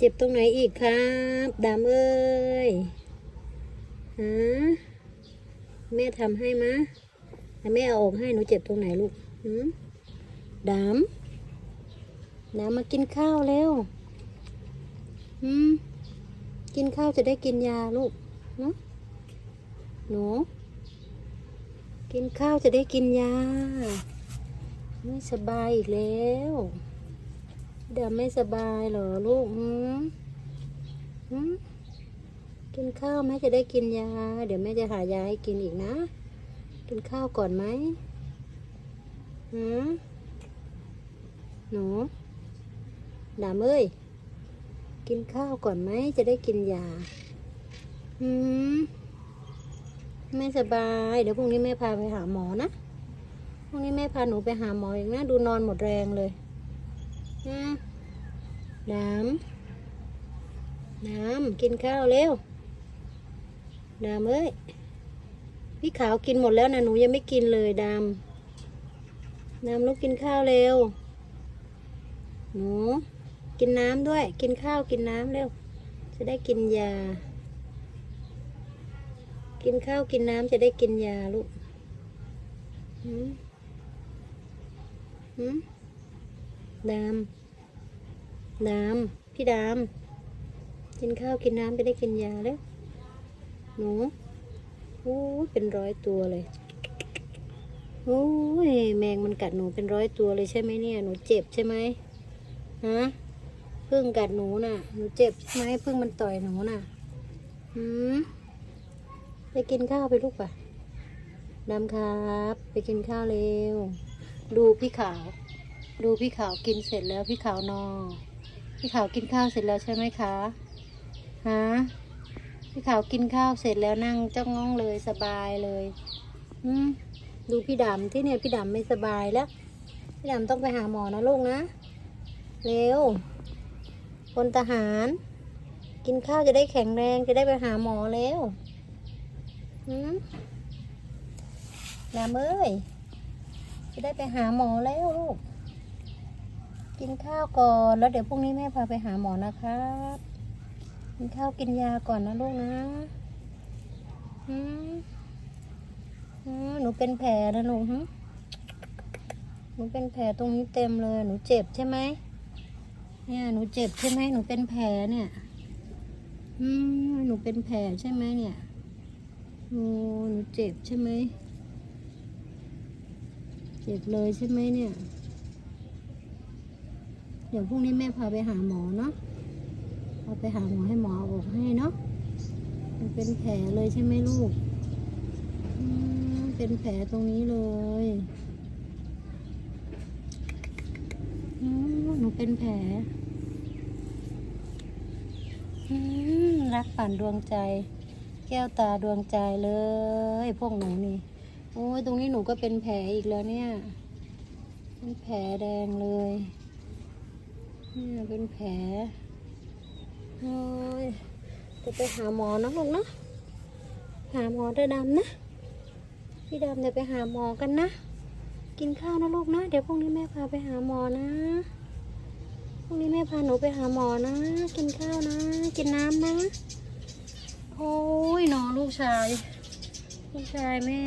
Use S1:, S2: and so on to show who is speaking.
S1: เจ็บตรงไหนอีกครับ ดามเอ้ยฮะแม่ทำให้มะแม่เอาออกให้หนูเจ็บตรงไหนลูกหืมดามดามมากินข้าวเร็วหืมกินข้าวจะได้กินยาลูกเนาะหนูกินข้าวจะได้กินยา ไม่สบายอีกแล้ว เดี๋ยวไม่สบายเหรอลูกหืมหืมกินข้าวไหมจะได้กินยา เดี๋ยวแม่จะหายาให้กินอีกนะ กินข้าวก่อนไหมหืมหนูดามเอ้ย กินข้าวก่อนไหมจะได้กินยาหืมไม่สบาย เดี๋ยวพรุ่งนี้แม่พาไปหาหมอนะพรุ่งนี้แม่พาหนูไปหาหมออีกนะ ดูนอนหมดแรงเลยนะ น้ำ น้ำ กินข้าวเร็ว ดามเอ้ย พี่ขาวกินหมดแล้วนะหนูยังไม่กินเลยดามดามลูกกินข้าวเร็ว หนู กินน้ำด้วย กินข้าวกินน้ำเร็ว จะได้กินยา กินข้าวกินน้ำจะได้กินยาลูกหืมหืมดาม ดามพี่ดาม กินข้าวกินน้ำไปได้กินยาแล้วหนูโอ้เป็นร้อยตัวเลยโอ้ยแมงมันกัดหนูเป็นร้อยตัวเลยใช่ไหมเนี่ย หนูเจ็บใช่ไหมฮะพึ่งกัดหนูน่ะ หนูเจ็บใช่ไหมพึ่งมันต่อยหนูน่ะหืมไปกินข้าวไปลูกป่ะดำครับ ไปกินข้าวเร็ว ดูพี่ขาว ดูพี่ขาวกินเสร็จแล้วพี่ขาวนอน พี่ขาวกินข้าวเสร็จแล้วใช่ไหมคะฮะพี่ขาวกินข้าวเสร็จแล้วนั่งจ้องง้องเลยสบายเลยอืมดูพี่ดำที่เนี่ยพี่ดำไม่สบายแล้ว พี่ดำต้องไปหาหมอนะลูกนะเร็วพลทหาร กินข้าวจะได้แข็งแรงจะได้ไปหาหมอแล้วอืมน้ำเอ้ยจะได้ไปหาหมอแล้วลูก กินข้าวก่อนแล้วเดี๋ยวพรุ่งนี้แม่พาไปหาหมอนะครับ กินข้าวกินยาก่อนนะลูกนะอืมอืมหนูเป็นแผลนะลูกฮะหนูเป็นแผลตรงนี้เต็มเลย หนูเจ็บใช่ไหมเนี่ยหนูเจ็บใช่ไหมหนูเป็นแผลเนี่ยอืมหนูเป็นแผลใช่ไหมเนี่ยโอ้หนูเจ็บใช่ไหมเจ็บเลยใช่ไหมเนี่ย เดี๋ยวพรุ่งนี้แม่พาไปหาหมอเนาะพาไปหาหมอให้หมอเออกให้เนาะมันเป็นแผลเลยใช่ไหมลูกเป็นแผลตรงนี้เลยหนูเป็นแผลรักปั่นดวงใจ แก้วตาดวงใจเลย พวกหนูนี่ โอ้ยตรงนี้หนูก็เป็นแผลอีกแล้วเนี่ย เป็นแผลแดงเลย นี่เป็นแผลโอ้ยจะไปหาหมอนะลูกนะหาหมอเด้อดำนะ พี่ดำเดี๋ยวไปหาหมอกันนะ กินข้าวนะลูกนะ เดี๋ยวพรุ่งนี้แม่พาไปหาหมอนะพรุ่งนี้แม่พาหนูไปหาหมอนะ กินข้าวนะ กินน้ำนะ โอ้ยหนอลูกชาย ลูกชายแม่